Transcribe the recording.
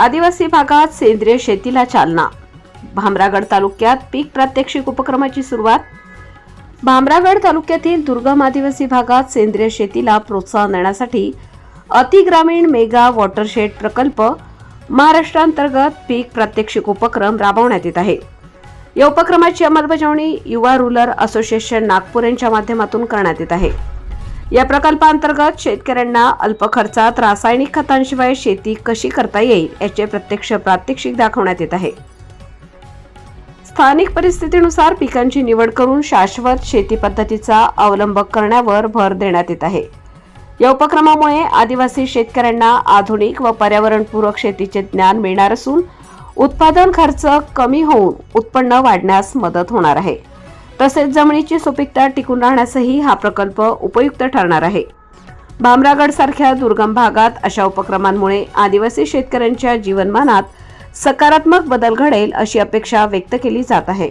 आदिवासी भागात सेंद्रिय शेतीला चालना. भामरागड तालुक्यात पीक प्रात्यक्षिक उपक्रमाची सुरुवात. भामरागड तालुक्यातील दुर्गम आदिवासी भागात सेंद्रिय शेतीला प्रोत्साहन देण्यासाठी अतिग्रामीण मेगा वॉटरशेड प्रकल्प महाराष्ट्रांतर्गत पीक प्रात्यक्षिक उपक्रम राबवण्यात येत आहे. या उपक्रमाची अंमलबजावणी युवा रुरल असोसिएशन नागपूर यांच्या माध्यमातून करण्यात येत आहे. या प्रकल्पांतर्गत शेतकऱ्यांना अल्प खर्चात रासायनिक खतांशिवाय शेती कशी करता येईल याचे प्रत्यक्ष प्रात्यक्षिक दाखवण्यात येत आहे. स्थानिक परिस्थितीनुसार पिकांची निवड करून शाश्वत शेती पद्धतीचा अवलंब करण्यावर भर देण्यात येत आहे. या उपक्रमामुळे आदिवासी शेतकऱ्यांना आधुनिक व पर्यावरणपूरक शेतीचे ज्ञान मिळणार असून उत्पादन खर्च कमी होऊन उत्पन्न वाढण्यास मदत होणार आहे. तसेच जमिनीची सुपीकता टिकून राहण्यासही हा प्रकल्प उपयुक्त ठरणार आहे. भामरागड सारख्या दुर्गम भागात अशा उपक्रमांमुळे आदिवासी शेतकऱ्यांच्या जीवनमानात सकारात्मक बदल घडेल अशी अपेक्षा व्यक्त केली जात आहे.